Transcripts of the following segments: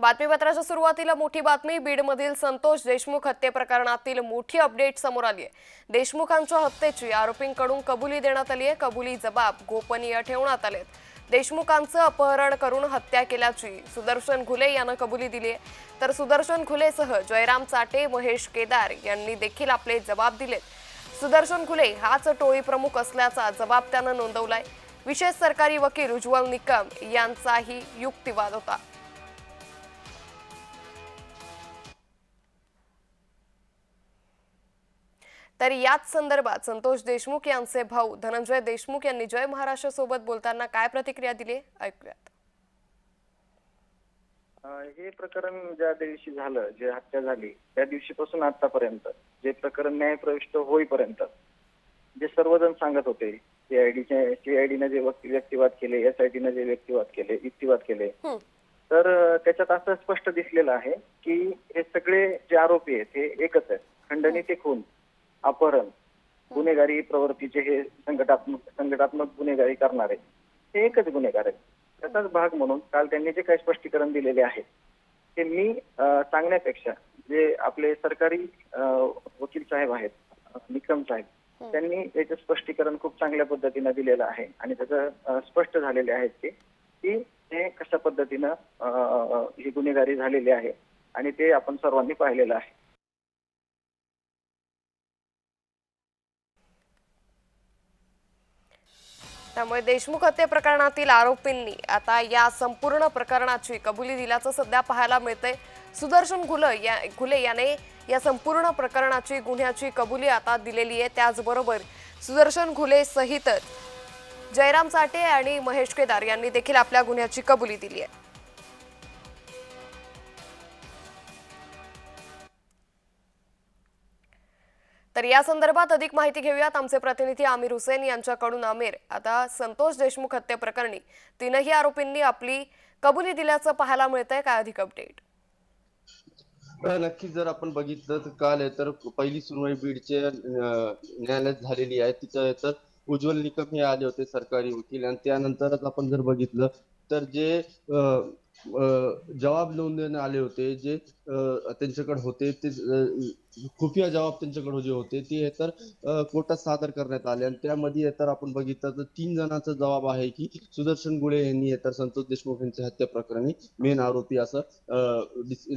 बातमीपत्राच्या सुरुवातीला मोठी बातमी. बीडमधील संतोष देशमुख हत्ये प्रकरणातील मोठी अपडेट समोर आली आहे. देशमुखांच्या हत्येची आरोपींकडून कबुली देण्यात आली आहे. कबुली जबाब गोपनीय ठेवण्यात आलेत. देशमुखांचं अपहरण करून हत्या केल्याची सुदर्शन घुले यानं कबुली दिली आहे. तर सुदर्शन घुलेसह जयराम चाटे महेश केदार यांनी देखील आपले जबाब दिलेत. सुदर्शन घुले हाच टोळी प्रमुख असल्याचा जबाब त्यानं नोंदवलाय. विशेष सरकारी वकील उज्ज्वल निकम यांचाही युक्तिवाद होता. तर याच संदर्भात संतोष देशमुख यांचे भाऊ धनंजय देशमुख यांनी जय महाराष्ट्र सोबत बोलताना काय प्रतिक्रिया दिली ऐकूयात हे प्रकरण ज्या दिवशी झालं जे हत्या झाली त्या दिवशीपासून आतापर्यंत जे प्रकरण न्यायप्रविष्ट होईपर्यंत जे सर्वजण सांगत होते सीआयडीचे सीआयडीने जे व्यक्तिवाद केले एसआयटीने जे व्यक्तिवाद केले युक्तिवाद केले हं. तर त्याच्यात असं स्पष्ट दिसलेलं आहे की हे सगळे जे आरोपी आहेत हे एकच आहेत खंडणी ते खून अपहरण गुन्हेगारी प्रवृत्तीचे हे संघटात्मक संघटात्मक गुन्हेगारी करणारे हे एकच गुन्हेगार आहेत. त्याचाच भाग म्हणून काल त्यांनी जे काही स्पष्टीकरण दिलेले आहे ते मी सांगण्यापेक्षा जे आपले सरकारी वकील साहेब आहेत निकम साहेब त्यांनी त्याचं स्पष्टीकरण खूप चांगल्या पद्धतीनं दिलेलं आहे आणि त्याचं स्पष्ट झालेले आहेत ते की हे कशा पद्धतीनं ही गुन्हेगारी झालेली आहे आणि ते आपण सर्वांनी पाहिलेलं आहे. त्यामुळे देशमुख हत्ये प्रकरणातील आरोपींनी आता या संपूर्ण प्रकरणाची कबुली दिल्याचं सध्या पाहायला मिळतंय. सुदर्शन घुले या घुले याने या संपूर्ण प्रकरणाची गुन्ह्याची कबुली आता दिलेली आहे. त्याचबरोबर सुदर्शन घुले सहित जयराम साठे आणि महेश केदार यांनी देखील आपल्या गुन्ह्याची कबुली दिली आहे. तर या संदर्भात अधिक माहिती घेऊयात. आमचे प्रतिनिधी आमिर हुसेन यांच्याकडून. आमिर आता संतोष देशमुख हत्येप्रकरणी तीनही आरोपींनी आपली कबुली दिल्याचं पाहायला मिळतंय. काय अधिक अपडेट नक्कीच जर आपण बघितलं तर काल आहे तर पहिली सुनवाई बीडचे न्यायालयात झालेली आहे. तिच्या तर उज्ज्वल निकम हे आले होते सरकारी वकील आणि त्यानंतरच आपण जर बघितलं तर जे जबाब नोंदवण्यात आले होते जे त्यांच्याकडे होते ते खुफिया जबाब त्यांच्याकडे जे होते ते तर कोर्टात सादर करण्यात आले. आणि त्यामध्ये तर आपण बघितलं तर तीन जणांचा जबाब आहे की सुदर्शन गुळे यांनी तर संतोष देशमुख यांच्या हत्या प्रकरणी मेन आरोपी असं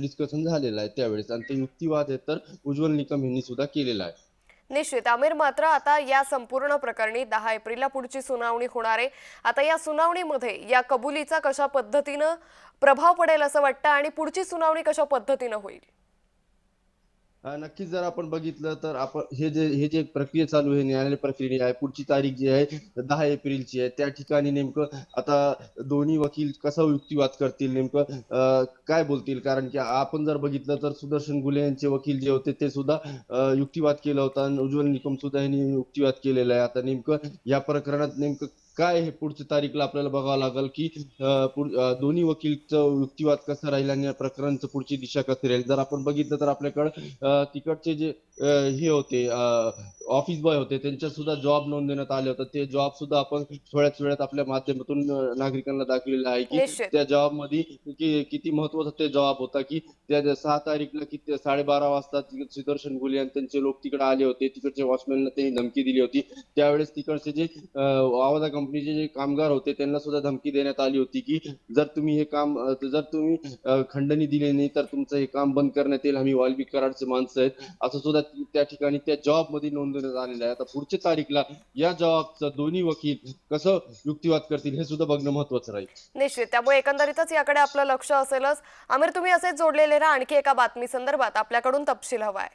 डिस्कशन झालेलं आहे त्यावेळेस. आणि ते युक्तिवाद हे तर उज्ज्वल निकम यांनी सुद्धा केलेला आहे. निश्चित. आमिर मात्र आता या संपूर्ण प्रकरणी दहा एप्रिलला पुढची सुनावणी होणार आहे. आता या सुनावणीमध्ये या कबुलीचा कशा पद्धतीनं प्रभाव पडेल असं वाटतं आणि पुढची सुनावणी कशा पद्धतीनं होईल? नक्कीच जर आपण बघितलं तर आपण हे जे हे जे प्रक्रिया चालू आहे न्यायालय प्रक्रिया आहे पुढची तारीख जी आहे दहा एप्रिलची आहे त्या ठिकाणी नेमकं आता दोन्ही वकील कसा युक्तिवाद करतील नेमकं अं, काय बोलतील? कारण की आपण जर बघितलं तर सुदर्शन गुले यांचे वकील जे होते ते सुद्धा युक्तिवाद केला होता. आणि उज्ज्वल निकम सुद्धा यांनी युक्तिवाद केलेला आहे. आता नेमकं या प्रकरणात नेमकं काय हे पुढच्या तारीखला आपल्याला बघावं लागेल की दोन्ही वकीलचं युक्तिवाद कसं राहील आणि या प्रकरणाचं पुढची दिशा कशी राहील? जर आपण बघितलं तर आपल्याकडे तिकडचे जे हे होते ऑफिस बॉय होते त्यांच्या सुद्धा जॉब नोंदवण्यात आले होते. ते जॉब सुद्धा आपण थोड्याच वेळात आपल्या माध्यमातून नागरिकांना दाखवलेलं आहे की. त्या जॉबमध्ये कि- किती महत्त्वाचा ते जॉब होता की त्या सहा तारीखला किती साडेबारा वाजता सुदर्शन गुले आणि त्यांचे लोक तिकडे आले होते. तिकडच्या वॉचमॅनला त्यांनी धमकी दिली होती. त्यावेळेस तिकडचे जे आवाजा कंपनीचे जे कामगार होते त्यांना सुद्धा धमकी देण्यात आली होती की जर तुम्ही हे काम जर तुम्ही खंडणी दिली नाही तर तुमचं हे काम बंद करण्यात येईल. आम्ही वाल्मी कराडचे माणसं आहेत. असं सुद्धा त्या ठिकाणी त्या जॉबमध्ये नोंदवण्यात आलेलं आहे. आता पुढच्या तारीखला या जॉबचं दोन्ही वकील कसं युक्तिवाद करतील हे सुद्धा बघणं महत्वाचं राहील. निश्चित. त्यामुळे एकंदरीतच याकडे आपलं लक्ष असेलच. आमिर तुम्ही असेच जोडलेले राहा. आणखी एका बातमी संदर्भात आपल्याकडून तपशील हवाय.